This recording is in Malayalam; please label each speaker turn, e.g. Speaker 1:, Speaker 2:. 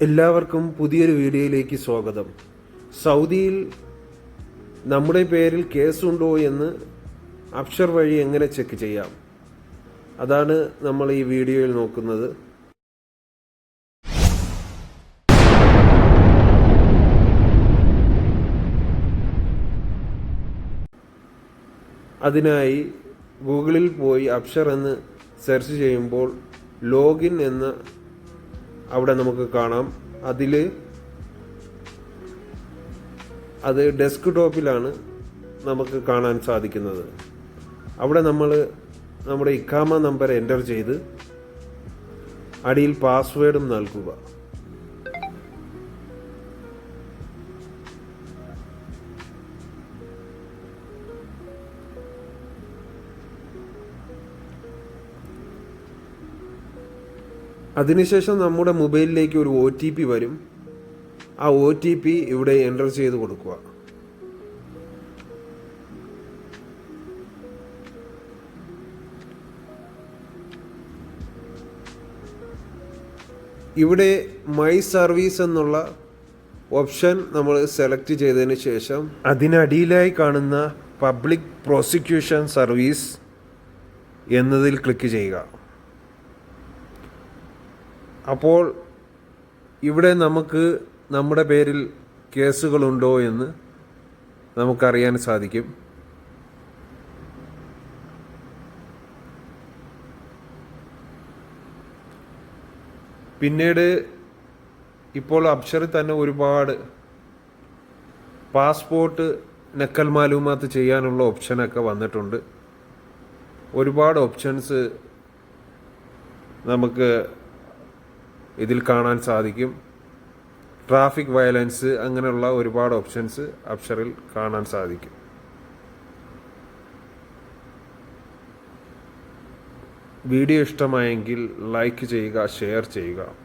Speaker 1: എല്ലാവർക്കും പുതിയൊരു വീഡിയോയിലേക്ക് സ്വാഗതം. സൗദിയിൽ നമ്മുടെ പേരിൽ കേസുണ്ടോ എന്ന് അക്ഷർ വഴി എങ്ങനെ ചെക്ക് ചെയ്യാം? അതാണ് നമ്മൾ ഈ വീഡിയോയിൽ നോക്കുന്നത്. അതിനായി ഗൂഗിളിൽ പോയി അക്ഷർ എന്ന് സെർച്ച് ചെയ്യുമ്പോൾ ലോഗിൻ എന്ന് അവിടെ നമുക്ക് കാണാം. അതിൽ അത് ഡെസ്ക് ടോപ്പിലാണ് നമുക്ക് കാണാൻ സാധിക്കുന്നത്. അവിടെ നമ്മൾ നമ്മുടെ ഇക്കാമ നമ്പർ എന്റർ ചെയ്ത് അടിയിൽ പാസ്വേഡും നൽകുക. അതിനുശേഷം നമ്മുടെ മൊബൈലിലേക്ക് ഒരു ഒ ടി പി വരും. ആ ഒ ടി പി ഇവിടെ എന്റർ ചെയ്ത് കൊടുക്കുക. ഇവിടെ മൈ സർവീസ് എന്നുള്ള ഓപ്ഷൻ നമ്മൾ സെലക്ട് ചെയ്തതിന് ശേഷം അതിനടിയിലായി കാണുന്ന പബ്ലിക് പ്രോസിക്യൂഷൻ സർവീസ് എന്നതിൽ ക്ലിക്ക് ചെയ്യുക. അപ്പോൾ ഇവിടെ നമുക്ക് നമ്മുടെ പേരിൽ കേസുകളുണ്ടോ എന്ന് നമുക്കറിയാൻ സാധിക്കും. പിന്നീട് ഇപ്പോൾ അക്ഷറിൽ തന്നെ ഒരുപാട് പാസ്പോർട്ട് നക്കൽ മാലൂമാത്ത് ചെയ്യാനുള്ള ഓപ്ഷനൊക്കെ വന്നിട്ടുണ്ട്. ഒരുപാട് ഓപ്ഷൻസ് നമുക്ക് ഇതിൽ കാണാൻ സാധിക്കും. ട്രാഫിക് വയലൻസ് അങ്ങനെയുള്ള ഒരുപാട് ഓപ്ഷൻസ് അപ്ഷറിൽ കാണാൻ സാധിക്കും. വീഡിയോ ഇഷ്ടമായെങ്കിൽ ലൈക്ക് ചെയ്യുക ഷെയർ ചെയ്യുക.